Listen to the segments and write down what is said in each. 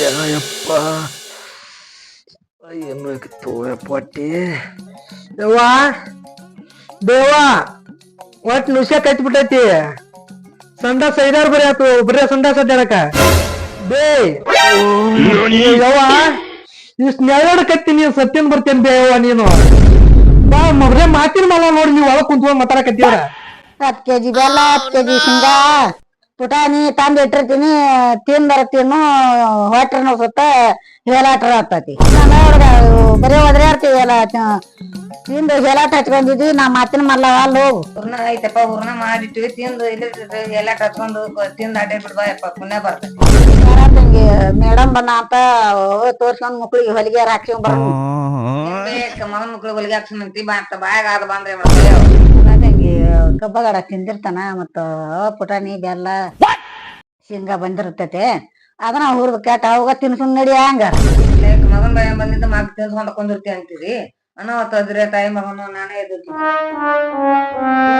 ಯಪ್ಪ ಏನು ಯವ್ವ ದೇವ ಒಟ್ ನುಷ್ಯ ಕಟ್ಟಿ ಬಿಟ್ಟೈತಿ ಸಂಡಾಸ ಐದಾರು ಬರೀ ಆತು ಬರೀ ಸಂಡಾಸ ಅಡ್ಡಾಡಕ ಬೇ ಇಷ್ಟು ನೆರಳು ಕತ್ತಿ ನೀನು ಸತ್ಯನ್ ಬರ್ತೇನೆ ಬೇ ಯವ್ವ ನೀನು ಬಾ ಬರೇ ಮಾತಿನ ಮಲ ನೋಡಿ ನೀವು ಒಳಗೆ ಕುಂತ್ಕೊಂಡ್ ಮಾತಾಡಕತ್ತೀವ್ರ ಹತ್ತು ಕೆಜಿ ಬೆಲ್ಲ ಹತ್ತು ಕೆಜಿ ಶೇಂಗಾ ಪುಟಾಣಿ ತಂದ್ ಇಟ್ಟಿರ್ತೀನಿ ತಿಂದರ ತಿನ್ನು ಹೊಟ್ರನು ಸುತ್ತ ಹೇಲಾಟ್ರ ಆಗ್ತತಿ. ಬರೀ ಬರೀ ಒದ್ರಾಡ್ತೀವಿ ಎಲ್ಲ ತಿಂದು ಹೇಲಾಟ ಹಚ್ಕೊಂಡಿದ್ವಿ ನಾ ಮಾತಿನ ಮಲ್ಲ ಅಲ್ಲಿ ಹೋಗು. ಹೂರ್ಣ ಐತಪ್ಪ ಹೂರ್ಣ ಮಾಡಿಟ್ಟಿವಿ ತಿಂದು ಇಲ್ಲಿ ಎಲ್ಲ ಹಚ್ಕೊಂಡು ತಿಂದು ಅಡ್ಡ ಬಿಡ್ಬಾ ಯಪ್ಪ ಪುಣ್ಯ ಬರ್ತೈತಿ. ತಂಗಿ ಮೇಡಮ್ ಬಂದ ಅಂತ ತೋರ್ಸ್ಕೊಂಡ್ ಮಕ್ಳಿಗೆ ಹೊಲಿಗೆ ಹಾಕ್ಸ್ಕೊಂಡ್ ಬರೋಣ ಮಗನ ಮಕ್ಳು ಹೊಲಿಗೆ ಹಾಕ್ಸ್ಕೊಂಡ್ ಬಾ ಅಂತ ಬಾಯಾಗ ಅದು ಬಂದ್ರೆ ಕಬ್ಬಗಡ ತಿಂದಿರ್ತಾನ ಮತ್ತ ಪುಟಾಣಿ ಬೆಲ್ಲ ಶೇಂಗಾ ಬಂದಿರ್ತೈತೆ. ಅದನ್ನ ಹುರ್ದು ಕೆಟ್ಟ ಅವಾಗ ತಿನ್ಸುನ್ ನಡಿ ಹಂಗ? ಮಗನ್ ಭಯ ಬಂದಿದ್ದ ಮಗ ತಿನ್ಸ್ಕೊಂಡ್ ಕುಂದಿರ್ತಿ ಅಂತೀರಿ. ಅನಾವತ್ ಅದ್ರೆ ತಾಯಿ ಮಗನು ನಾನೇ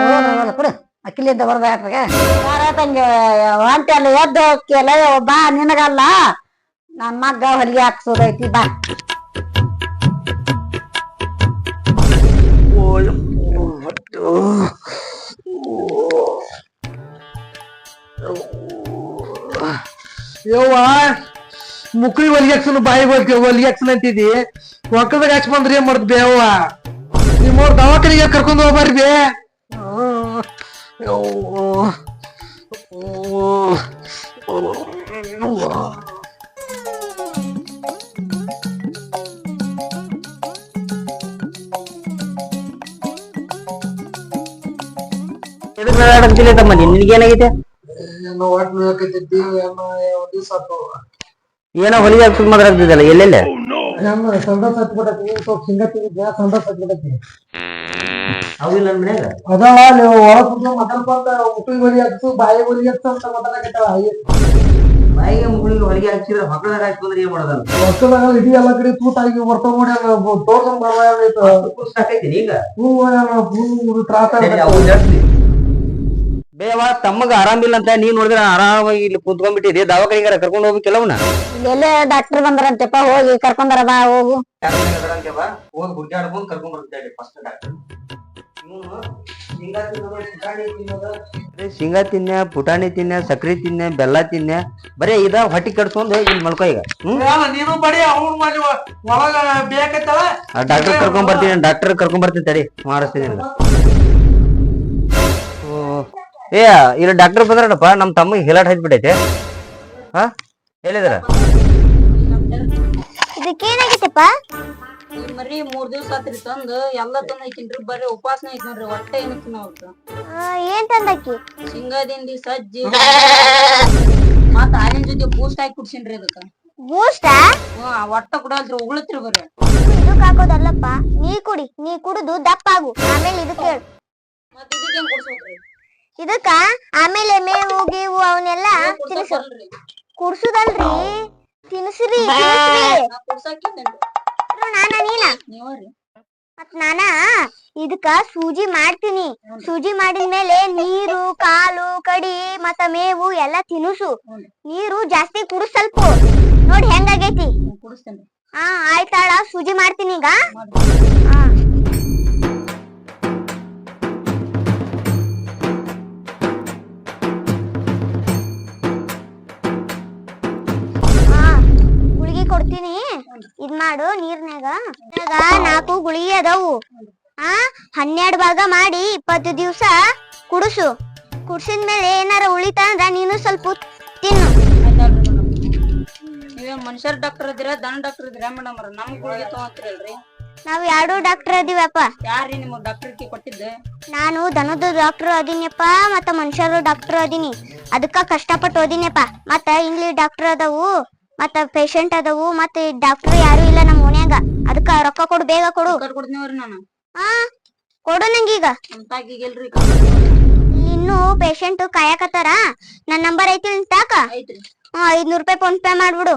ಹೋಗಲ್ಲ ಕೊಡು ಅಕ್ಕಿಲಿಂದ ಬರ್ದ ತಂಗಿ ಹೊಂಟೆ ಅಲ್ಲಿ ಎದ್ದು ಹೋಗ್ತಿಯಲ್ಲ ಬಾ ನಿನಗಲ್ಲ. ನನ್ ಮಗ್ಗ ಹೊಲಿಗೆ ಹಾಕ್ಸೋದೈತಿ ಬಾ. ಹೊಟ್ಟು ಯವ್ವ ಮುಕ್ಳಿ ಒಲಿಯಾಕ್ಸನು, ಬಾಯಿ ಹಾಕ್ಸನ ಅಂತಿದಿ. ಒಕ್ಕದಾಗ ಹಾಕ್ಸ್ ಬಂದ್ರಿ ಏನ್ ಮಾಡ್ದ ಬೇವ ನಿಮ್ಮವ್ರ ದವಾಖಾನಿಗೆ ಕರ್ಕೊಂಡು ಹೋಗ್ಬಾರಿ ಬೇ. ಯವ್ವ. ಎದಕ್ ತಮ್ಮ ನಿನ್ಗೇನಾಗೈತೆ ಏನೋ ಹೊಲಿಗೆ ಮಾತಾಡ್ತಿದ್ದಲ್ಲ ಎಲ್ಲೆಲ್ಲ? ಸಂಡಾಸ್ ಹತ್ಬಿಟ್ಟೈತಿ, ನೀನ್ ಸ್ವಲ್ಪ ಹಿಂಗ ತಿಂದಿದ್ಯಾ, ಸಂಡಾಸ್ ಹತ್ಬಿಟ್ಟೈತಿ. ಅವಿಲ್ಲ ನನ್ ಮನ್ಯಾಗ? ಅದಾವ ನೀವು ಒಳಗ್ ಕುತ್ಕೊಂಡ್ ಮಾತಾಡ್ಕೊಂತ ಮುಕ್ಳಿ ಹೊಲಿ ಹಾಕ್ಸು ಬಾಯಿ ಹೊಲಿ ಹಾಕ್ಸು ಅಂತ. ಬಾಯಿಗೆ ಮುಗುಳಿಗೆ ಹೊಲಿಗೆ ಹಾಕ್ಸಿದ್ರೆ ಮಕ್ಕಳದಾಗ ಹಾಕ್ಸ್ಕೊಂಡ್ರೆ ಏನ್ ಮಾಡೋದಲ್ಲ? ಹೊಸದಾಗ ಇಡೀ ಎಲ್ಲ ಕಡೆ ತೋರ್ಸಂಗ್ ಸಾಕೈತಿ ಈಗ? ಹೂ ಹೂ ತ್ರಾಸ ಬೇವ ತಮ್ಮಗ ಆರಾಮಿಲ್ಲ ಅಂತ ನೀನ್ ನೋಡಿದ್ರೆ ಆರಾಮಾಗಿ ಇಲ್ಲಿ ಕುತ್ಕೊಂಡ್ಬಿಟ್ಟಿದೆ ದವಾಖಾನಿಗಾರ ಕರ್ಕೊಂಡು ಹೋಗಿ ಕೆಲವನ ಎಲ್ಲೇ ಡಾಕ್ಟರ್ ಬಂದ್ರಂತೆಪ್ಪ ಹೋಗಿ ಕರ್ಕೊಂಡಾರ ಬಾ ಹೋಗು. ಹೋಗಿ ಹುಡ್ಕಾಡ್ಕೊಂಡು ಕರ್ಕೊಂಡ್ ಬರ್ತಿದ್ದೆ ಫಸ್ಟ್ ಡಾಕ್ಟರ್ ಶೇಂಗಾ ತಿನ್ನ ಪುಟಾಣಿ ತಿನ್ನ ಸಕ್ರಿ ತಿನ್ನೆ ಬೆಲ್ಲ ತಿನ್ನ. ಬರೇ ಇದ ಹೊಟ್ಟಿ ಕಡ್ಸ್ಕೊಂಡು ಇಲ್ಲಿ ಮಲ್ಕೋ ಈಗ. ನೀನು ಬಡಿ ಅವ್ನು ಮಾಡಿ ಒಳಗ ಬೇಕೈತಲ್ಲ ಡಾಕ್ಟರ್ ಕರ್ಕೊಂಡ್ ಬರ್ತೀನಿ ಡಾಕ್ಟರ್ ಕರ್ಕೊಂಡ್ ಬರ್ತೀನಿ ತಡಿ ಮಾಡಿಸ್ತೀನಿ ಏ ಇಲ್ಲಿ ಡಾಕ್ಟರ್ ಬಂದ್ರಪ್ಪ ನಮ್ಮ ತಮ್ಮಗೆ ಹಿಲಾಟ್ ಹಚ್ಬಿಟ್ಟೈತೆ. ಹಾ? ಹೇಳಿದ್ರ ಇದಕ್ಕೇನಾಗೈತಪ್ಪ ಮರಿ ಮೂರ್ ದಿವ್ಸ ಆತ್ರಿ ತಂದು ಎಲ್ಲ ತಂದ ಐತಿನ್ರಿ ಬರೀ ಉಪವಾಸನ ಐತಿ ನೋಡ್ರಿ ಹೊಟ್ಟೆ ಏನಕ್ಕೆ ನೋಡ್ರಿ ಆ, ಏನ್ ತಂದಕ್ಕಿ ಶೇಂಗಾದಿಂಡಿ ಸಜ್ಜಿ ಮತ್ತ ಹಾಲಿನ ಜೊತೆ ಬೂಸ್ಟ್ ಹಾಕಿ ಕುಡ್ಸಿನ್ರಿ ಅದಕ್ಕ. ಬೂಸ್ಟಾ ಹ್ಮ್ ಆ ಒಟ್ಟ ಕುಡಲ್ರಿ ಉಗುಳತ್ರಿ ಬರ್ರಿ ಇದಕ್ ಹಾಕೋದಲ್ಲಪ್ಪ ನೀ ಕುಡಿ ನೀ ಕುಡಿದು ದಪ್ಪ ಆಗು ಆಮೇಲೆ ಇದಕ್ ಹೇಳು. ಇದಕ್ಕೆ ಇದಕ್ಕೇನ್ ಕುಡ್ಸ್ಬೇಕ್ರಿ? ಇದಕ್ಕ ಆಮೇಲೆ ಮೇವು ಗೀವು ಅವನ್ನೆಲ್ಲ ತಿನ್ಸು ಕುಡ್ಸುದಲ್ರಿ? ತಿನ್ಸ್ರಿ ನಾನ ನೀನ? ಮತ್ ನಾನ? ಇದಕ್ಕ ಸೂಜಿ ಮಾಡ್ತೀನಿ. ಸೂಜಿ ಮಾಡಿದ್ಮೇಲೆ ನೀರು ಕಾಲು ಕಡಿ ಮತ್ತ ಮೇವು ಎಲ್ಲ ತಿನ್ಸು ನೀರು ಜಾಸ್ತಿ ಕುಡಿಸ್ ಸ್ವಲ್ಪ ನೋಡಿ ಹೆಂಗಾಗೈತಿ? ಹಾ ಆಯ್ತಾಳ ಸೂಜಿ ಮಾಡ್ತೀನಿ ಈಗ. ಹಾ. ಮಾಡು ನೀರ್ನ್ಯಾಗ. ನಾಲ್ಕು ಗುಳಿಗೆ ಅದಾವು. ಆ ಹನ್ನೆರಡು ಭಾಗ ಮಾಡಿ ಇಪ್ಪತ್ತು ದಿವ್ಸ ಕುಡ್ಸಿದ ಮೇಲೆ ಏನಾರ ಉಳಿತಾ ಅಂದ್ರ ನೀನು ಸ್ವಲ್ಪ ತಿನ್ನು. ಮೇಡಮ್ ಮನುಷ್ಯರ್ ಡಾಕ್ಟರ್ ಇದ್ದೀರಾ? ದನ ಡಾಕ್ಟರ್ ಇದ್ದೀರಾ ಮೇಡಮ್ ಅವ್ರ? ನಮ್ ಗುಳಿಗೆ ತಗೋತಿರಲ್ರಿ ನಾವ್ ಯಾರು ಡಾಕ್ಟರ್ ಅದೀವಪ್ಪ ಯಾರ್ರಿ ನಿಮ್ ಡಾಕ್ಟರ್ಗೆ ಕೊಟ್ಟಿದ್ದೆ? ನಾನು ದನದ ಡಾಕ್ಟರ್ ಅದೀನಿಯಪ್ಪ ಮತ್ತ ಮನುಷ್ಯರು ಡಾಕ್ಟರ್ ಅದೀನಿ. ಅದಕ್ಕ ಕಷ್ಟಪಟ್ಟು ಓದಿನಪ್ಪ. ಮತ್ತ ಇಂಗ್ಲಿಷ್ ಡಾಕ್ಟರ್ ಅದಾವು. ಮತ್ತ ಪೇಷಂಟ್ ಅದಾವು ಮತ್ತ ಡಾಕ್ಟರ್ ಯಾರು ಇಲ್ಲ ನಮ್ಮ ಓಣ್ಯಾಗ ಅದಕ್ಕ ರೊಕ್ಕ ಕೊಡು ಬೇಗ ಕೊಡು. ಕಟ್ ಕೊಡ್ತೀವ್ರಿ ನಾನು. ಹಾ ಕೊಡು ನಂಗೀಗ. ತಾಗಿಗೆಲ್ರಿ ಇನ್ನು ಪೇಷಂಟ್ ಕಾಯಕತ್ತಾರ. ನನ್ನ ನಂಬರ್ ಐತಿ ತಾಕ? ಹ್ಮ್ ಐದ್ನೂರ್ ರೂಪಾಯಿ ಫೋನ್ ಪೇ ಮಾಡ್ಬಿಡು.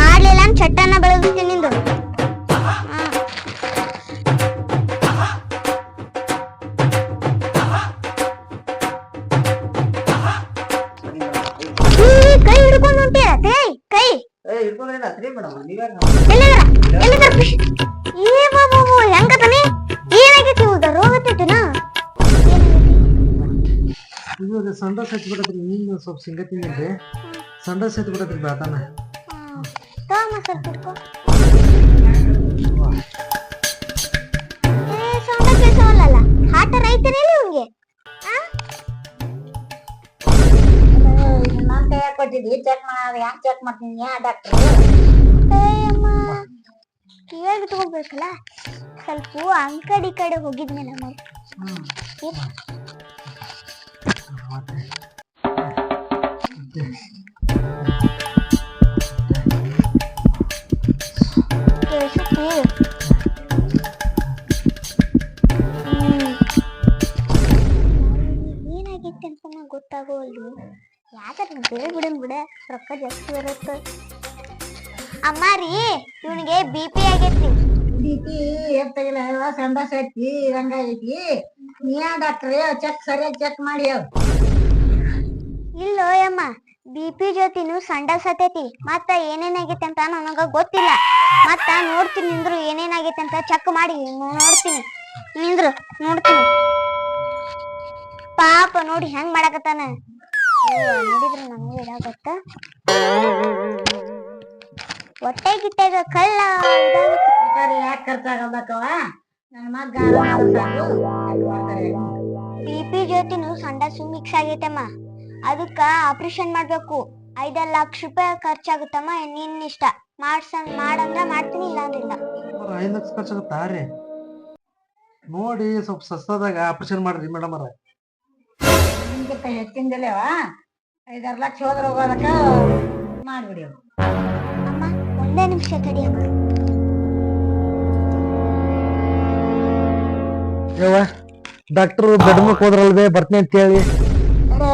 ಮಾಡ್ಲಿಲ್ಲ ಅಂತ ಚಟ್ಟನ್ನ ಬೆಳಗಿಸ್ತೀನಿ ನಿಂದು. ಹ್ಮ್. ಈ, ಕೈ ಹಿಡ್ಕೊಂಡ್ ಹೊಂಟಿಯ ಕೈ ಕೈ ಏ ಹಿಡ್ಕೊಂಡ್ರೆ ಏನಾತ್ರಿ ಮೇಡಮ್ ನೀವೇ ಎಲ್ಲಿದ್ರ ಎಲ್ಲಿದ್ರ ಖುಷಿ ಏ ಬಾಬು ಹೆಂಗತನಿ ಏನಾಗೈತಿ ಸಂಡಾಸ್ ನೀನು ಸ್ವಲ್ಪ ಸಿಂಗತಿ ನಿಲ್ರಿ ಸಂಡಾಸ್ ಹಚ್ಚಿ ಬಿಡತ್ರಿ ಬೆಳತಾನ ತಗೊಂಬ ಸ್ವಲ್ಪ ಹಿಡ್ಕೊ. ಏ ಹಾಟ ನಾನ್ ಕೈಯಾಗ ಚೆಕ್ ಮಾಡ ಹೆಂಗ್ ಚೆಕ್ ಮಾಡ್ತೀನಿ ಯಾ ಡಾಕ್ಟರ್ ಕೇಳಿ ತಗೋಬೇಕಲ್ಲ? ಸ್ವಲ್ಪ ಅಂಕಡಿ ಕಡೆ ಹೋಗಿದ್ಮೇಲೆ ನಾವು ಬೇರೆ ಬಿಡನ್ ಬಿಡ. ರೊಕ್ಕ ಜಾಸ್ತಿ ಬರುತ್ತ. ಅಮ್ಮ ರೀ ಇವನಿಗೆ ಬಿ ಪಿ ಆಗೈತಿ. ಬಿ ಪಿ ಎತ್ತಾಗಿಲ್ಲ ಸಂಡಾಸ್ ಐತಿ. ನೀ ಡಾಕ್ಟರ್ ಚೆಕ್ ಸರಿಯಾಗಿ ಚೆಕ್ ಮಾಡಿ ಹೇಳು. ಇಲ್ಲೋ ಅಮ್ಮ ಬಿ ಪಿ ಜೊತಿನು ಸಂಡ ಹತ್ತೈತಿ ಮತ್ತ ಏನೇನಾಗೈತೆ ಅಂತ ನನಗ ಗೊತ್ತಿಲ್ಲ. ಮತ್ತ ನೋಡ್ತೀನಿ ನಿಂದ್ರು ಏನೇನಾಗೈತೆ ಅಂತ ಚೆಕ್ ಮಾಡಿ. ನೋಡ್ತೀನಿ. ನಿಂದ್ರು ನೋಡ್ತೀನಿ. ಪಾಪ ನೋಡಿ ಹೆಂಗ್ ಮಾಡಕತ್ತಾನ. ನೋಡಿದ್ರ ನನಗೂ ಇದಾಗತ್ತ ಹೊಟ್ಟೆ ಗಿಟ್ಟಾಗ ಕಳ್ಳ. ಯಾಕೆ ಖರ್ಚಾಗಬೇಕವ ನನ್ನ ಮಗ ಸಾಕು ಚೆಕ್ ಮಾಡ್ತಾರೆ ಬಿ ಪಿ ಜೊತೆನು ಸಂಡಸು ಮಿಕ್ಸ್ ಆಗೈತಮ್ಮ. ಅದಕ್ಕ ಆಪರೇಷನ್ ಮಾಡ್ಬೇಕು. ಐದರ್ ಲಕ್ಷ ರೂಪಾಯಿ ಖರ್ಚಾಗುತ್ತಮ್ಮ ನಿನ್ ಇಷ್ಟ ಮಾಡ್ಸನ್ ಮಾಡಂದ್ರ ಮಾಡ್ತೀನಿ ಇಲ್ಲ ಅಂದ್ರಿಲ್ಲ ಐದು ಲಕ್ಷ ಖರ್ಚಾಗುತ್ತಾ ರೀ? ನೋಡಿ ಸ್ವಲ್ಪ ಸಸ್ತದಾಗ ಆಪರೇಷನ್ ಮಾಡ್ರಿ ಮೇಡಮ್ ಅವ್ರ. ನಿಮ್ಗಿಂತ ಹೆಚ್ಚಿಂದಲೇವ ಐದಾರು ಲಕ್ಷ ಹೋದ್ರ ಹೋಗೋದಕ್ಕ ಮಾಡ್ಬಿಡಿ ಅಮ್ಮ ಒಂದೇ ನಿಮಿಷ ತಡಿಯಮ್ಮ ಯವ್ವ ಡಾಕ್ಟರ್ ಬೆಡ್ ಮುಖ ಹೋದ್ರಲ್ವೇ ಬರ್ತೀನಿ ಅಂತ ಹೇಳಿ ಅರೆ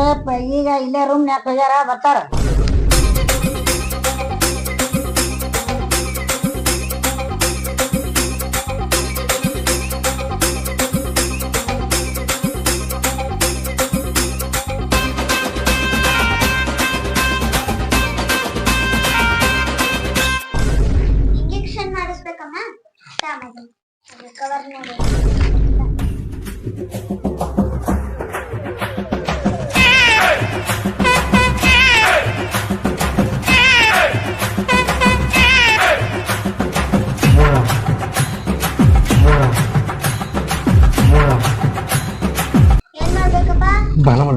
ಈಗ ಇಲ್ಲೇ ರೂಮ್ ನ್ಯಾಕ ಹೋಗ್ಯಾರ ಬರ್ತಾರ?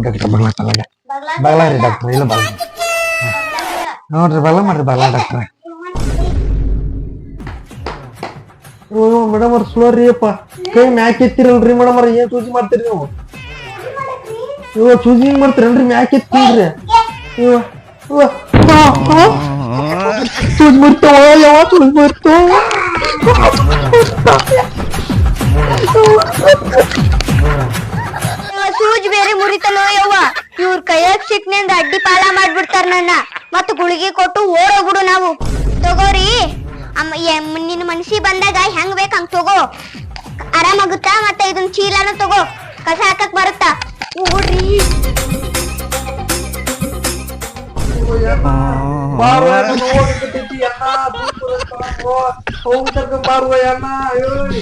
ಡಾಕ್ಟರ್ ಬಾಲ ಬಾಲ ಬಗ್ಲ ಬಾಲ ರೀ ಡಾಕ್ಟರ್ ಇಲ್ಲ ಬಾಲ ನೋಡ್ರಿ ಬಾಲ ಮಾಡ್ರಿ ಬಾಲ ಡಾಕ್ಟರ್ ಮೇಡಮ್ ಅವ್ರ ಸ್ಲೋ ರೀ ಅಪ್ಪ ಕೈ ಮ್ಯಾಕ್ ಎತ್ತಿರಲ್ರಿ ಮೇಡಮ್ ಅವ್ರ ಏನ್ ಸೂಜಿ ಮಾಡ್ತೀರಿ ನೀವು ಇವ ಸೂಜಿ ಹಿಂಗ್ ಮಾಡ್ತೀರಲ್ರಿ ಮ್ಯಾಕ್ ಎತ್ತಿಲ್ರಿ ಇವ ಇವ ಸೂಜಿ ಮಾಡ್ತಾವ ಯಾವ ಸೂಜಿ ಮಾಡ್ತಾವ ಗುಳಿಗೆ ಕೊಟ್ಟು ಓಡೋಗ್ಬಿಡು ನಾವು. ತಗೋರಿ. ನಿನ್ನ ಮನ್ಸಿ ಬಂದಾಗ ಹೆಂಗ್ ಬೇಕ ಹಂಗ್ ತಗೋ. ಆರಾಮಾಗುತ್ತಾ ಮತ್ತೆ ಇದನ್ ಚೀಲನ ತಗೋ. ಕಸ ಹಾಕಕ್ ಬರುತ್ತಾ? ಓಡ್ರಿ ಬಾರುವ ನೋಡ್ಬಿಟ್ಟೈತಿ ಅಣ್ಣ ಹೋಗಿ ಕರ್ಕೊಂಡ್ ಬಾರುವ ಅಣ್ಣ ಏಯ್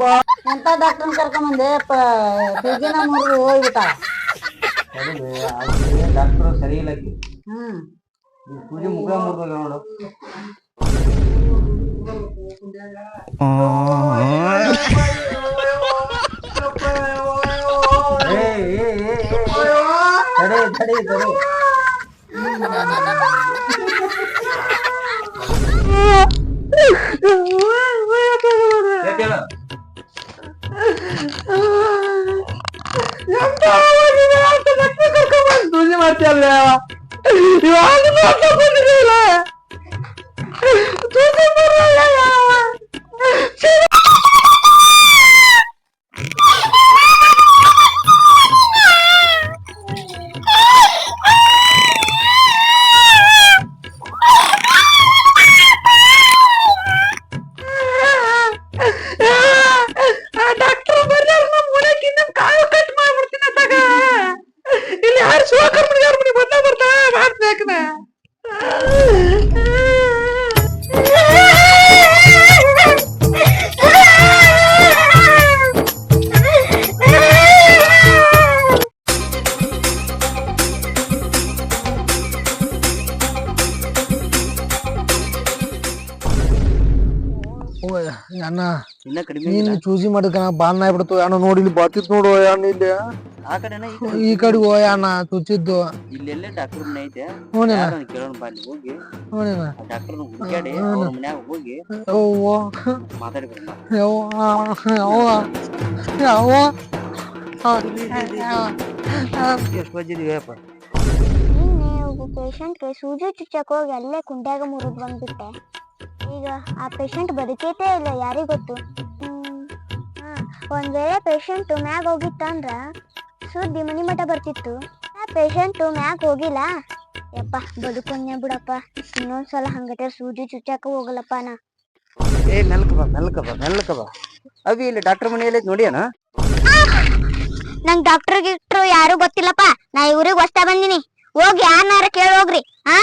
ಬಾ ಎಂತ ಡಾಕ್ಟರ್ ಕರ್ಕೊಂಬಂದೆ ಪಿಜಿನ ಮುರಿದು ಹೋಗ್ಬಿಟ್ಟಾಳ ಡಾಕ್ಟರ್ ಸರಿ ಇಲ್ಲ ಆಕಿ. ಹ್ಮ್. ಈ ಸೂಜಿ ಮುಖ ಮುರ್ದೋಗ್ಯಾವ ನೋಡು ಏ, ಏ, ಏ, ಏ, ಏ. ತಡಿ ತಡಿ ತಡಿ ಎದ್ದೇಳು. ಸೂಜಿ ಮಾಡ್ತೀಯಲ್ಲ ಇವಾಗ ನೋಡ್ತಾ ಇನ್ನ ಕಡಿಮೆ ನೀನ್ ಆಗಿಲ್ಲ. ಚೂಸಿ ಮಾಡಿದ್ಕ ಬಾನ್ ಆಗ್ಬಿಡ್ತು. ಅಣ್ಣ ನೋಡಿ ಇಲ್ಲಿ ಬಾತಿತ್ ನೋಡು ಅಣ್ಣ ಇಲ್ಲಿ. ಆ ಕಡೆನ ಈ ಕಡೆ ಈ ಕಡೆ ಹೋಯ ಅಣ್ಣ ಚುಚ್ಚಿದ್ದು ಇಲ್ಲೆಲ್ಲೇ ಡಾಕ್ಟರ್ ಮನೆ ಐತೆ. ಹ್ಞೂ ಯಾರನ್ನ ಕೇಳೋಣ ಬಾ ಅಲ್ಲಿ ಹೋಗಿ. ಹ್ಞೂ ಆ ಡಾಕ್ಟರ್ ಹುಡುಕ್ಯಾಡಿ ಅವ್ರ ಮನ್ಯಾಗ ಹೋಗಿ ಯವ್ವ. ಮಾತಾಡಿ ಬರೋಣ ಯವ್ವ. ಯವ್ವ. ಯವ್ವ. ಎಷ್ಟು ಬಂದಿದೀವಿ ಅಪ್ಪ ನಿನ್ನೆ ಒಬ್ಬ ಪೇಷಂಟ್ಗೆ ಸೂಜಿ ಚುಚ್ಚಕ್ ಹೋಗಿ ಅಲ್ಲೇ ಕುಂಡ್ಯಾಗ ಮುರಿದ್ ಬಂದ್ಬಿಟ್ಟೆ. ಈಗ ಆ ಪೇಷಂಟ್ ಬದುಕೈತೇ ಇಲ್ಲ ಯಾರಿಗ್ ಗೊತ್ತು. ಹಾ, ಒಂದ್ ವೇಳೆ ಪೇಷಂಟ್ ಮ್ಯಾಗ ಹೋಗಿತ್ತಂದ್ರ ಸುದ್ದಿ ಮನಿ ಮಠ ಬರ್ತಿತ್ತು. ಆ ಪೇಷಂಟ್ ಮ್ಯಾಗ ಹೋಗಿಲ್ಲ. ಯಪ್ಪ ಬದುಕೊಂಡೆ ಬಿಡಪ್ಪ. ಇನ್ನೊಂದ್ಸಲ ಹಂಗಟೆ ಸೂಜಿ ಚುಚ್ಚಾಕ ಹೋಗಲ್ಲಪ್ಪ ನಾ. ಏ ಮೆಲ್ಕ ಬಾ ಮೆಲ್ಕ ಬಾ ಮೆಲ್ಕ ಬಾ. ಅವಿ ಇಲ್ಲಿ ಡಾಕ್ಟರ್ ಮನೆಯಲ್ಲಿ ನೋಡಿ ಅಣ್ಣ ನಂಗ್ ಡಾಕ್ಟರ್ ಗಿಟ್ರು ಯಾರು ಗೊತ್ತಿಲ್ಲಪ್ಪ. ನಾ ಇವ್ರಿಗೆ ಹೊಸ್ತಾ ಬಂದಿನಿ. ಹೋಗಿ ಯಾರನ್ನಾರ ಕೇಳಿ ಹೋಗ್ರಿ. ಹಾ?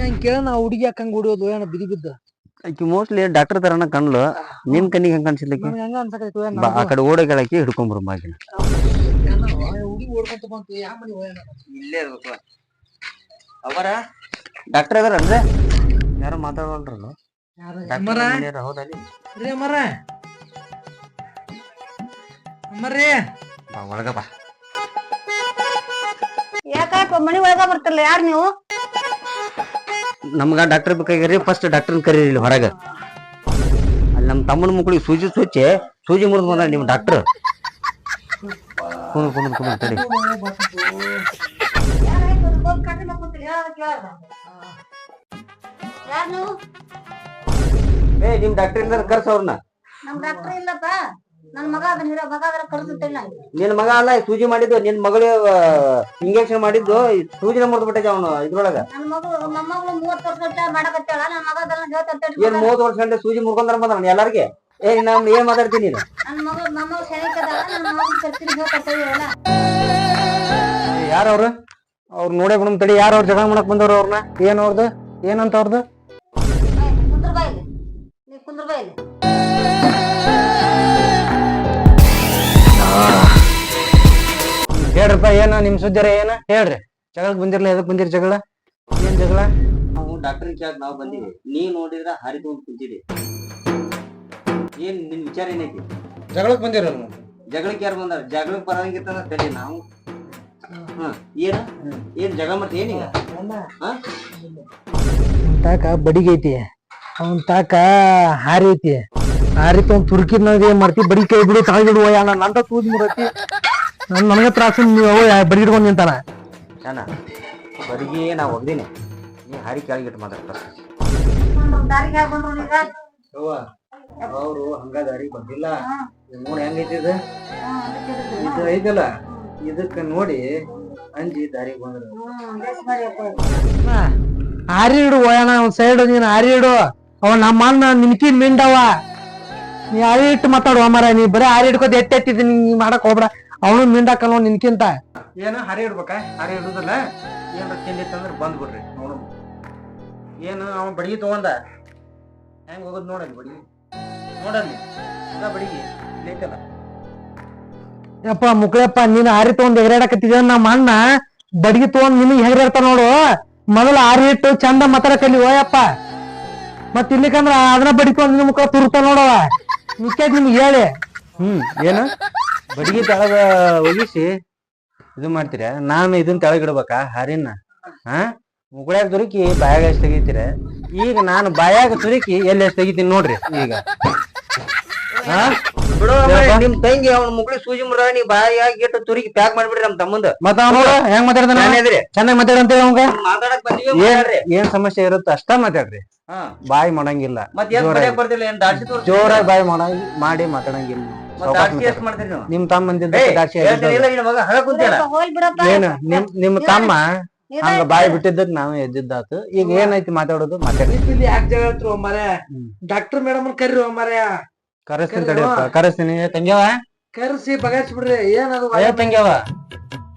ಹಂಗ್ ಕೇಳ ನಾ ಹುಡುಗಿ ಹಾಕಂಗ್ ಹೊಡಿಯೋದು ಏನ ಬಿದಿ ಬಿದ್ದ? ಆಕಿ ಮೋಸ್ಟ್ಲಿ ಡಾಕ್ಟರ್ ತರನ ಕಣ್ಲು ನಿನ್ ಕಣ್ಣಿಗೆ ಹೆಂಗ ನನಗೆ ಆ ಕಡೆ ಓಡ ಕೇಳಕ್ಕೆ ಹಿಡ್ಕೊಂಬರು ಮಾಗಿನ ಹುಡುಗಿ ಓಡ್ಕೊಂತ ಬಂತು ಯಾವ ಮನಿ ಹೋಯಣ ಇಲ್ಲೇ ಇರ್ಬೇಕು. ಅವರ? ಡಾಕ್ಟರ್ ಅದಾರ ಅಂದ್ರೆ ಯಾರು ಮಾತಾಡೋಲ್ರಲ್ಲ ಅಮ್ಮರ? ಹೌದಲ್ಲಿ ರೀ ಅಮ್ಮರ? ಅಮ್ಮರೇ? ಬಾ ಒಳಗ ಬಾ. ಯಾಕ ಮನಿ ಒಳಗ ಬರ್ತಿರಲ್ಲ ಯಾರ್ ನೀವು? ನಮ್ಗ ಡಾಕ್ಟರ್ ಬೇಕಾಗ್ಯಾರಿ ಫಸ್ಟ್ ಡಾಕ್ಟರ್ನ ಕರೀರಿ ಇಲ್ಲಿ ಹೊರಗ. ಅಲ್ಲಿ ನಮ್ಮ ತಮ್ಮನ ಮಕ್ಳಿಗೆ ಸೂಜಿ ಸೂಚಿ ಸೂಜಿ ಮುರಿದು ಬಂದ ನಿಮ್ಮ ಡಾಕ್ಟರ್ ಕುಣ ಕುಣ ಕುಣ ತಡಿ ಏ ನಿಮ್ ಡಾಕ್ಟರ್ ಇಂದ ಕರ್ಸ ಅವ್ರನ್ನ. ನಮ್ ಡಾಕ್ಟರ್ ಇಲ್ಲಪ್ಪ. ನನ್ ಮಗ ಅದನ್ನ ಹಿಡಿಯೋ ಮಗ ಅದನ್ನ ಕರ್ಸುತ್ತಿಲ್ಲ ನಿನ್. ಮಗ ಅಲ್ಲ ಈ ಸೂಜಿ ಮಾಡಿದ್ದು ನಿನ್ ಮಗಳು ಇಂಜೆಕ್ಷನ್ ಮಾಡಿದ್ದು ಈ ಸೂಜಿನ ಮುರಿದು ಬಿಟ್ಟೈತೆ ಅವನು ಇದ್ರೊಳಗ. ನನ್ ಮಗಳು ಮೊಮ್ಮಗಳು ಮೂವತ್ತು ವರ್ಷ ಮಾಡಕತ್ತಾಳ ನನ್ ಮಗ ಅದನ್ನ ಏನ್ ಮೂವತ್ತು ವರ್ಷ ಗಂಟೆ ಸೂಜಿ ಮುರ್ಕೊಂಡ್ರ ಬಂದ ಎಲ್ಲಾರ್ಗೆ? ಏ ನಾನ್ ಏನ್ ಮಾತಾಡ್ತೀನಿ ನೀನು? ನನ್ನ ಮಗ ಮೊಮ್ಮಗಳು ಸೆನೆಕದಾಳ ನನ್ ಮಗ ಕರ್ತೀನಿ ಹೇಳ್ತಾ ಯಾರ ಅವ್ರು? ಅವ್ರು ನೋಡೇ ಬಿಡಮ್ ತಡಿ ಯಾರು ಅವ್ರು ಜಗಳ ಮಾಡಕ್ ಬಂದವ್ರು ಅವ್ರನ್ನ ಏನ್ ಅವ್ರದ್ದು ಏನಂತ ಅವ್ರದ್ದು ಕುಂದ್ರ ಬಾಯಿಲಿ ನೀ ಕುಂದ್ರ ಬಾಯಿಲಿ ಹೇಳ್ರಪ್ಪ ಏನ ನಿಮ್ ಸುದ್ದಿರ ಏನ? ಹೇಳ್ರಿ. ಜಗಳ ಬಂದಿರ್ಲ ಎದಕ್ ಬಂದಿರಿ ಜಗಳ? ಏನ್ ಜಗಳ? ನಾವು ಡಾಕ್ಟರ್ ಕೇಳಕ್ ನಾವು ಬಂದಿವಿ. ನೀ ನೋಡಿದ್ರ ಹಾರಿ ಕುಂತಿದೆ ಏನ್ ನಿನ್ ವಿಚಾರ ಏನೈತಿ? ಜಗಳಕ್ ಬಂದಿರ ಜಗಳಕ್ಕೆ ಯಾರು ಬಂದಾರ? ಜಗಳಕ್ಕೆ ಬರಂಗಿತ್ತಂದ್ರ ತಲೆ ನಾವು. ಹ ಏನ? ಏನ್ ಜಗಳ ಮತ್ತೆ ಏನೀಗ ಹ? ತಾಕ ಬಡಿಗೈತಿ. ಅವನ್ ತಾಕ ಹಾರಿ ಐತಿ ಹಾರಿ ತೊಗೊಂಡ್ ತುರ್ಕಿದ್ ನಾವ್ ಏನ್ ಮಾಡ್ತಿ ಬರೀ ಕೈ ಬಿಡು ತಾಗಿಡು ಅಣ್ಣ. ನಂದ ತೂದ್ ಮುರತಿ. ನನ್ ನನಗ ತ್ರಾಸ ನೀವು ಅವ ಬಡಿ ಹಿಡ್ಕೊಂಡ್ ನಿಂತಾನ ಶಾನ ಬರಿಗೆ ನಾ ಒಗ್ದೀನಿ ನೀ ಹಾರಿ ಕೆಳಗಿಟ್ಟು ಮಾತಾಡ್ತಾರ ಅವರು ಹಂಗ ದಾರಿ ಬಂದಿಲ್ಲ. ನೋಡಿ ಹೆಂಗೈತಿದ ಇದು? ಇದು ಐತಲ್ಲ? ಇದಕ್ಕ ನೋಡಿ ಅಂಜಿ ದಾರಿ ಬಂದ್ರು. ಹಾರಿ ಇಡು ಅಣ್ಣ ಒಂದ್ ಸೈಡ್ ನೀನ್ ಹಾರಿ ಇಡು. ಅವ ನಮ್ಮ ಅಣ್ಣ ನಿನ್ಕಿ ಮಿಂಡವ ನೀ ಆರಿ ಇಟ್ಟು ಮಾತಾಡುವ ಮರ ನೀ ಬರೀ ಆರಿ ಹಿಡ್ಕೋದ್ ಎತ್ತಿ ಎತ್ತಿದ್ದೀನಿ ನೀ ಮಾಡಕ್ ಹೋಗ್ಬೇಡ. ಅವನು ಮಿಂಡಾಕಲ್ವ ನಿನ್ಕಿಂತ. ಏನ ಹರಿ ಇಡ್ಬೇಕ ಹಾರಿ ಇಡುದಲ್ಲ ಏನ್ರ ತಿಂಡಿತ್ತಂದ್ರ ಬಂದ್ ಬಿಡ್ರಿ ನೋಡು. ಏನು ಅವ ಬಡಿಗೆ ತಗೊಂಡ? ಹೆಂಗ್ ಹೋಗೋದ್ ನೋಡಲ್ಲಿ ಬಡಿಗೆ. ನೋಡಲ್ಲಿ ಅದ ಬಡಿಗೆ. ಲೇಟಲ್ಲ ಯಪ್ಪ ಮುಕ್ಳಪ್ಪ ನೀನ್ ಹರಿ ತಗೊಂಡ್ ಎಗರಾಡಕತ್ತಿದ ನಮ್ಮ ಅಣ್ಣ? ಬಡಿಗೆ ತಗೊಂಡ್ ನಿನಗ್ ಹೆಗರಾಡ್ತಾನ ನೋಡು. ಮೊದಲ ಆರಿ ಇಟ್ಟು ಚಂದ ಮಾತಾಡಕಲ್ಲಿ ಓಯಪ್ಪ ಮತ್ ಇಲ್ಲಿಕಂದ್ರ ಅದನ್ನ ಬಡಿಕೊಂಡ್ ನಿನ್ ಮುಖ ತುರ್ತ ನೋಡವ ಮಿಕ್ಕದ್ ನಿಮ್ಗೆ ಹೇಳಿ. ಹ್ಮ್, ಏನು? ಬಡಿಗೆ ತೆಳಗ ಒಗಿಸಿ ಇದು ಮಾಡ್ತೀರ? ನಾನು ಇದನ್ನ ತೆಳಗಿಡ್ಬೇಕಾ, ಹಾರಿನ? ಹಾ ಮುಗುಳ್ಯಾಗ ತುರುಕಿ ಬಾಯಾಗ ಎಷ್ಟು ತೆಗಿತೀರ? ಈಗ ನಾನು ಬಾಯಾಗ ತುರುಕಿ ಎಲ್ಲಿ ಎಷ್ಟು ತೆಗಿತೀನಿ ನೋಡ್ರಿ ಈಗ. ಹಾ? ಬಿಡು ನಿಮ್ ತಂಗಿ ಅವ್ನ ಮುಗ್ಳಿ ಸೂಜಿ ಮುರ ನೀ ಬಾಯಾಗಿ ಇಟ್ಟು ಪ್ಯಾಕ್ ಮಾಡ್ಬಿಡ್ರಿ ನಮ್ ತಮ್ಮಂದ. ಮತ್ತ ಅವ್ನು ನೋಡು ಹೆಂಗ್ ಮಾತಾಡ್ತಾನ ನಾನ್ ಎದ್ರಿ ಚೆನ್ನಾಗಿ ಮಾತಾಡಂತ ಅವಂಗ ಮಾತಾಡಕ್ ಬಂದಿವಿ ಏನ್ ಮಾತಾಡ್ರಿ. ಏನ್ ಸಮಸ್ಯೆ ಇರುತ್ತ ಅಷ್ಟ ಮಾತಾಡ್ರಿ. ಹಾ. ಬಾಯಿ ಮಾಡಂಗಿಲ್ಲ. ಮತ್ ಏನ್ ಜೋರಾಗಿ. ಬರ್ತಿಲ್ಲ ಏನ್ ದಾಡ್ಸಿ ತೋರ್ಸಿ? ಜೋರಾಗಿ ಬಾಯಿ ಮಾಡ ಮಾಡಿ ಮಾತಾಡಂಗಿಲ್ಲ ಮತ್ ಸಾವ್ಕಾಸ್ ದಾಡ್ಸಿ ಮಾತಾಡ್ರಿ. ಎಷ್ಟ್ ಮಾಡ್ತೀರಿ ನೀವು? ನಿಮ್ ತಮ್ಮ ಬಂದಿದ್ದ ಏಯ್, ದಾಕ್ಷಿ ಹೇಳ್ತೀನಿ ಇಲ್ಲ ನಿನ್ ಮಗ ಹಗ ಕುಂತಿಯಲ್ಲ ಹೋಲ್ ಬಿಡಪ್ಪ. ಏನು ನಿಮ್ ನಿಮ್ ತಮ್ಮ ಹಂಗ ಬಾಯಿ ಬಿಟ್ಟಿದ್ದಕ್ ನಾವು ಎದ್ದಿದ್ದಾತು. ಈಗ ಏನೈತಿ ಮಾತಾಡೋದು ಮಾತಾಡಿ. ಇಲ್ಲಿ ಯಾಕೆ ಜಗಳ ಹೇಳ್ತ್ರು ಹ್ಮ್. ಡಾಕ್ಟರ್ ಮೇಡಮ್ ಕರೀರಿ ಮರೆ ಕರೆಸ್ತೀನಿ ತಡಿಯಪ್ಪ ಕರೆಸ್ತೀನಿ. ಏ ತಂಗ್ಯವ? ಕರ್ಸಿ ಬಗಾಯಿಸ್ಬಿಡ್ರಿ ಏನದು ಏ ತಂಗ್ಯವ?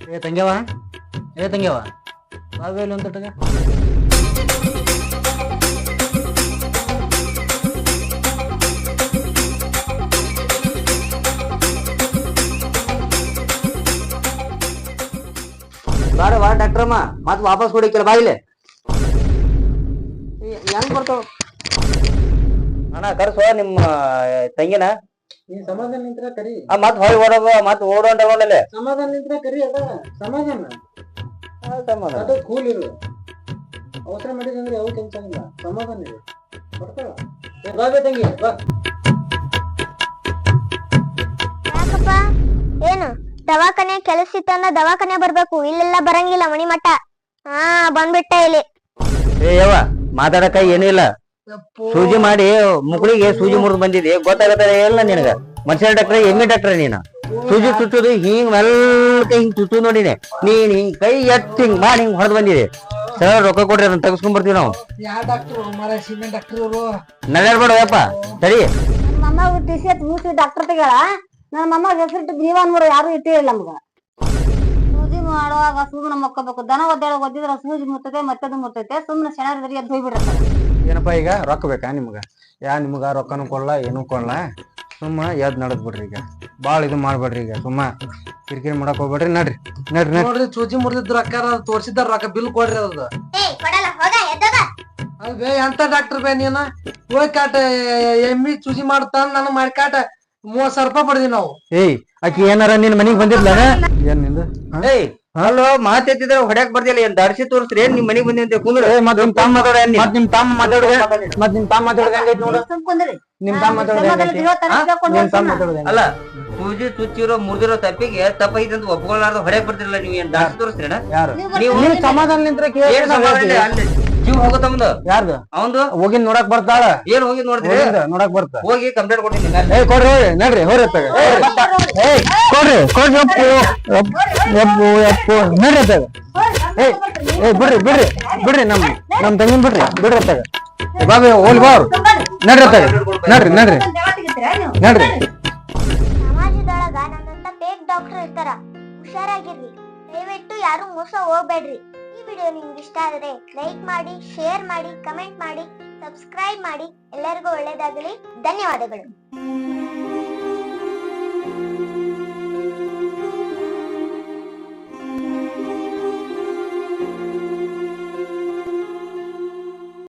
ಏ ತಂಗ್ಯವ? ಏ ತಂಗ್ಯವ? ಬಾವೇಲಿ ಅಂತ ಬಾ ಬಾರವಾ ಡಾಕ್ಟ್ರಮ್ಮ. ಮತ್ ವಾಪಸ್ ಕೊಡಿಕ್ಕಿಲ್ಲ ಬಾ ಇಲ್ಲಿ ಈ- ಹೆಂಗ್ ಬರ್ತಾವ? ಅಣ್ಣ ಕರ್ಸೋ ನಿಮ್ಮ ತಂಗಿನ. ನೀ ಸಮಾಧಾನ ನಿಂತ್ರ ಕರಿ. ಆ, ಮತ್ ಹೊಳ್ ಓಡೋದು ಮತ್ ಓಡೋಂಡ ನೋಡಲೆ ಸಮಾಧಾನ ನಿಂತ್ರ ಕರಿ ಅದ. ಸಮಾಧಾನ. ಅದು ಕೂಲ್ ಇರು. ಅವಸರ ಮಾಡಿದಂದ್ರೆ ಯಾವ ಟೆನ್ಷನ್ ಇಲ್ಲ. ಸಮಾಧಾನ ಇರು. ಬರ್ತಾಳ? ಬಾ ತಂಗಿ ಬಾ. ಯಾಕಪ್ಪ? ಏನು? ದವಾಖಾನೆ ಕೆಲಸ ಇತ್ತಂದ್ರ ದವಾಖಾನೆ ಬರ್ಬೇಕು. ಇಲ್ಲೆಲ್ಲ ಬರಂಗಿಲ್ಲ ಮಣಿಮಠ. ಹಾ ಬಂದ್ಬಿಟ್ಟ ಇಲ್ಲಿ. ಏ ಯವ್ವ ಮಾತಾಡಕ ಏನಿಲ್ಲ ಸೂಜಿ ಮಾಡಿ ಮುಕ್ಳಿಗೆ ಸೂಜಿ ಮುರಿದು ಬಂದಿದೆ. ಗೊತ್ತಾಗತ್ತೆ ಎಲ್ಲ ನಿನಗ? ಮನುಷ್ಯ ಡಾಕ್ಟರ್ ಎಮ್ಮೆ ಡಾಕ್ಟರ್ ನೀನು? ಸೂಜಿ ಚುಚ್ಚುದು ಹಿಂಗ್ ಮೆಲ್ಲ ಹಿಂಗ್ ಚುಚ್ಚು ನೋಡಿನಿ ನೀನ್ ಹಿಂಗ್ ಕೈ ಎತ್ತ ಹಿಂಗ್ ಮಾಡಿ ಹಿಂಗ್ ಹೊಡೆದ್ ಬಂದಿದೆ. ಸರ್ ರೊಕ್ಕ ಕೊಡ್ರಿ ಅದನ್ನ ತಗಸ್ಕೊಂಡ್ ಬರ್ತೀವಿ ನಾವು. ಯಪ್ಪ. ಸರಿ. ನಮ್ಮ ಮೊಮ್ಮಗ ಟಿ ಸಿ ಮೂಸಿ ಡಾಕ್ಟರ್ ತೆಗಳ. ನನ್ನ ಮಮ್ಮ ಹೆಸರಿಟ್ಟು ಜೀವನ್ ನೋಡು ಯಾರು ಇಟ್ಟೇ ಇಲ್ಲ ನಮ್ಗ. ಸೂಜಿ ಮಾಡುವಾಗ ಸುಮ್ಮನೆ ಮಕ್ಕೋಬೇಕು. ದನ ಒದ್ದಾಡ ಒದ್ದಿದ್ರ ಸೂಜಿ ಮುತ್ತತೆ ಮತ್ತದು ಮುರ್ತೈತೆ. ಸುಮ್ಮನೆ ಸೆಣರಿದ್ರೆ ಎದ್ದು ಹೋಗ್ಬಿಡ್ತಾರೆ ಏನಪ್ಪ ಈಗ ರೊಕ್ಕ ಬೇಕಾ ನಿಮ್ಗ? ಯಾ ನಿಮ್ಗ ರೊಕ್ಕನು ಕೊಡ್ಲ ಏನೂ ಕೊಡ್ಲ. ಸುಮ್ಮ ಎದ್ ನಡದ್ ಬಿಡ್ರಿ ಈಗ. ಬಾಳ ಇದು ಮಾಡ್ಬೇಡ್ರಿ ಈಗ. ಸುಮ್ಮ ಕಿರಿಕಿರಿ ಮಾಡಕ್ ಹೋಗ್ಬೇಡ್ರಿ. ನಡ್ರಿ ನಡ್ರಿ ನಡ್ರಿ. ನೋಡ್ರಿ ಚೂಜಿ ಮುರಿದಿದ್ ರೊಕ್ಕ ತೋರ್ಸಿದಾರ ರೊಕ್ಕ ಬಿಲ್ ಕೊಡ್ರಿ ಅದು ಏಯ್ ಕೊಡಲ್ಲ ಹೋಗ ಎದ್ದೋಗ. ಅದ್ ಬೇ ಎಂತ ಡಾಕ್ಟರ್ ಬೇ ನೀನ? ಹೋಗಿ ಕಾಟ ಎಮ್ಮಿ ಚೂಜಿ ಮಾಡ್ತಾನ ನಾನು ಮಾಡಿ ಕಾಟ ಮೂವತ್ ಸಾವಿರ ರೂಪಾಯಿ ಪಡ್ದಿ ನಾವು. ಏಯ್ ಆಕಿ ಏನಾರ ನಿನ್ ಮನಿಗ್ ಬಂದಿದ್ಲ ಏನ್ ನಿಂದು? ಏಯ್ ಹಲೋ ಮಾತೆತ್ತಿದ್ರೆ ಹೊಡ್ಯಾಕ್ ಬರ್ದಿಲ್ಲ. ಏನ್ ದಾಡ್ಸಿ ತೋರಿಸ್ರಿ? ಏನ್ ನಿಮ್ ಮನೆಗ್ ಬಂದಿ ಅಂತ ಕುಂದ್ರ? ಏ ಮತ್ ನಿಮ್ ತಮ್ಮ ಮಾತಾಡ ಮತ್ ನಿಮ್ ತಮ್ಮ ಮಾತಾಡ್ರಿ ಮತ್ ನಿಮ್ ತಮ್ಮ ಮಾತಾಡೋದ್ ಹೆಂಗೈತ್ ನೋಡು. ಸುಮ್ಕೊಂದ್ರಿ ನಿಮ್ ತಮ್ಮ? ಅಲ್ಲ ಸೂಜಿ ತುಚ್ಚಿರೋ ಮುರಿದಿರೋ ತಪ್ಪಿಗೆ ತಪ್ಪೈತೆ ಅಂತ ಒಪ್ಕೊಳ್ಳಾರ್ದ ಹೊಡೆ ಬರ್ತಿರಲ್ಲ ನೀವು ಏನ್ ದಾಸ ತೋರಿಸ್ತೀರಣ ಯಾರು? ನೀವು ಸಮಾಧಾನ ನಿಂತ್ರ ಏನ್ ಸಮಾಧಾನ ಅಲ್ಲಿ ಜೀವ ಹೋಗುತ್ತಮ್ದು ಯಾರ್ದು? ಅವಂದು? ಹೋಗಿ ನೋಡಕ್ ಬರ್ತಾಳ? ಏನ್ ಹೋಗಿ ನೋಡಿದ್ರಿ? ನೋಡಕ್ ಬರ್ತಾ. ಹೋಗಿ ಕಂಪ್ಲೇಂಟ್ ಕೊಟ್ಟಿದ್ದೀನಿ ಏ ಕೊಡ್ರಿ ನಡ್ರಿ ಹೋರಿ ಅತ್ತಾಗ. ಏಯ್ ಕೊಡ್ರಿ ಕೊಡ್ರಿ ಅಪ್ಪು ಅಪ್ಪು ಅಪ್ಪು ಅಪ್ಪು ನಡ್ರಿ ಅತ್ತಾಗ. ಏಯ್ ಏ ಬಿಡ್ರಿ ಬಿಡ್ರಿ ಬಿಡ್ರಿ ನಮ್ ನಮ್ ತಂಗಿನ್ ಬಿಡ್ರಿ ಬಿಡ್ರಿ ಅತ್ತಾಗ. ಏ ಬಾಬಿ ಹೋಲ್ ಬಾ ಅವ್ರು ನಡ್ರಿ ಅತ್ತಾಗ ನಡ್ರಿ ನಡ್ರಿ. ನಡ್ರಿ. ಸಮಾಜದೊಳಗ ನನ್ನಂತ ಫೇಕ್ ಡಾಕ್ಟರ್ ಇರ್ತಾರ. ಹುಷಾರಾಗಿರ್ರಿ ದಯವಿಟ್ಟು ಯಾರು ಮೋಸ ಹೋಗ್ಬೇಡ್ರಿ. ಈ ವಿಡಿಯೋ ನಿಮ್ಗೆ ಇಷ್ಟ ಆದ್ರೆ ಲೈಕ್ ಮಾಡಿ ಶೇರ್ ಮಾಡಿ ಕಮೆಂಟ್ ಮಾಡಿ ಸಬ್ಸ್ಕ್ರೈಬ್ ಮಾಡಿ. ಎಲ್ಲರಿಗೂ ಒಳ್ಳೇದಾಗಲಿ. ಧನ್ಯವಾದಗಳು.